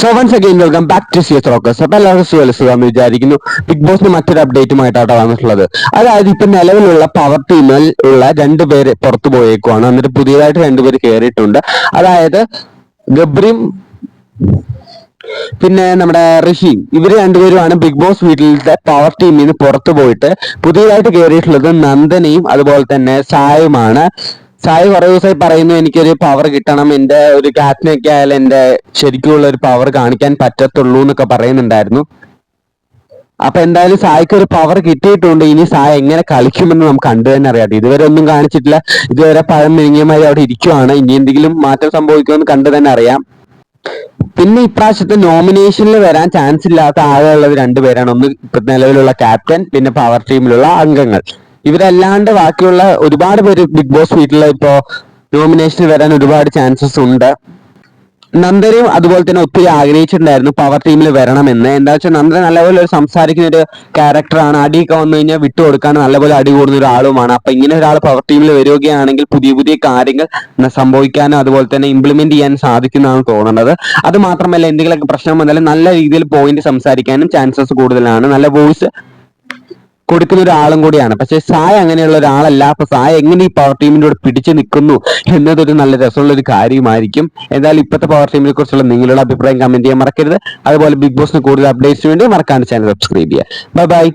So once again welcome back to Siyas rockers അപ്പൊ എല്ലാവർക്കും സുഖം വിചാരിക്കുന്നു. ബിഗ് ബോസിന് മറ്റൊരു അപ്ഡേറ്റുമായിട്ടാണ് വന്നിട്ടുള്ളത്. അതായത് ഇപ്പൊ നിലവിലുള്ള പവർ ടീമിൽ ഉള്ള രണ്ടുപേര് പുറത്തു പോയേക്കുവാണ്. എന്നിട്ട് പുതിയതായിട്ട് രണ്ടുപേര് കയറിയിട്ടുണ്ട് അതായത് ഗബ്രിയും പിന്നെ നമ്മുടെ ഋഷി. ഇവർ രണ്ടുപേരുമാണ് ബിഗ് ബോസ് വീട്ടിലത്തെ പവർ ടീമിൽ നിന്ന് പുറത്തു പോയിട്ട് പുതിയതായിട്ട് കയറിയിട്ടുള്ളത് നന്ദനയും അതുപോലെ തന്നെ സായുമാണ്. സായി കുറെ ദിവസമായി പറയുന്നു എനിക്കൊരു പവർ കിട്ടണം എന്റെ ഒരു ക്യാപ്റ്റനൊക്കെ ആയാലും എന്റെ ശരിക്കുള്ള ഒരു പവർ കാണിക്കാൻ പറ്റത്തുള്ളൂ എന്നൊക്കെ പറയുന്നുണ്ടായിരുന്നു. അപ്പൊ എന്തായാലും സായിക്ക് ഒരു പവർ കിട്ടിയിട്ടുണ്ട്. ഇനി സായ എങ്ങനെ കളിക്കുമെന്ന് നമുക്ക് കണ്ടു തന്നെ അറിയാം. ഇതുവരെ ഒന്നും കാണിച്ചിട്ടില്ല. ഇതുവരെ പഴം മെഴുങ്ങിയമായി അവിടെ ഇരിക്കുവാണ്. ഇനി എന്തെങ്കിലും മാറ്റം സംഭവിക്കുമെന്ന് കണ്ടു തന്നെ അറിയാം. പിന്നെ ഇപ്രാവശ്യത്തെ നോമിനേഷനിൽ വരാൻ ചാൻസ് ഇല്ലാത്ത ആളുള്ളത് രണ്ടുപേരാണ്. ഒന്ന് നിലവിലുള്ള ക്യാപ്റ്റൻ പിന്നെ പവർ ടീമിലുള്ള അംഗങ്ങൾ. ഇവരല്ലാണ്ട് ബാക്കിയുള്ള ഒരുപാട് പേര് ബിഗ് ബോസ് വീട്ടിൽ ഇപ്പോ നോമിനേഷന് വരാൻ ഒരുപാട് ചാൻസസ് ഉണ്ട്. നന്ദനയും അതുപോലെ തന്നെ ഒത്തിരി ആഗ്രഹിച്ചിട്ടുണ്ടായിരുന്നു പവർ ടീമിൽ വരണമെന്ന്. എന്താ വെച്ചാൽ നന്ദന നല്ലപോലെ ഒരു സംസാരിക്കുന്ന ഒരു ക്യാരക്ടറാണ് അടിയൊക്കെ വന്നു കഴിഞ്ഞാൽ വിട്ടുകൊടുക്കാൻ നല്ലപോലെ അടി കൂടുന്ന ഒരാളുമാണ്. അപ്പൊ ഇങ്ങനെ ഒരാൾ പവർ ടീമിൽ വരികയാണെങ്കിൽ പുതിയ പുതിയ കാര്യങ്ങൾ സംഭവിക്കാനും അതുപോലെ തന്നെ ഇംപ്ലിമെന്റ് ചെയ്യാൻ സാധിക്കുന്നതാണ് തോന്നുന്നത് അത് മാത്രമല്ല എന്തെങ്കിലുമൊക്കെ പ്രശ്നം വന്നാലും നല്ല രീതിയിൽ പോയിന്റ് സംസാരിക്കാനും ചാൻസസ് കൂടുതലാണ്. നല്ല വോയിസ് കൊടുക്കുന്ന ഒരാളും കൂടിയാണ്. പക്ഷെ സായ അങ്ങനെയുള്ള ഒരാളല്ല അപ്പൊ സായ എങ്ങനെ ഈ പവർ ടീമിന്റെ കൂടെ പിടിച്ചു നിൽക്കുന്നു എന്നതൊരു നല്ല രസമുള്ള ഒരു കാര്യമായിരിക്കും. എന്തായാലും ഇപ്പോഴത്തെ പവർ ടീമിനെ കുറിച്ചുള്ള നിങ്ങളുടെ അഭിപ്രായം കമന്റ് ചെയ്യാൻ മറക്കരുത്. അതുപോലെ ബിഗ് ബോസിന് കൂടുതൽ അപ്ഡേറ്റ്സിന് വേണ്ടി മറക്കാണ്ട് ചാനൽ സബ്സ്ക്രൈബ് ചെയ്യുക. Bye bye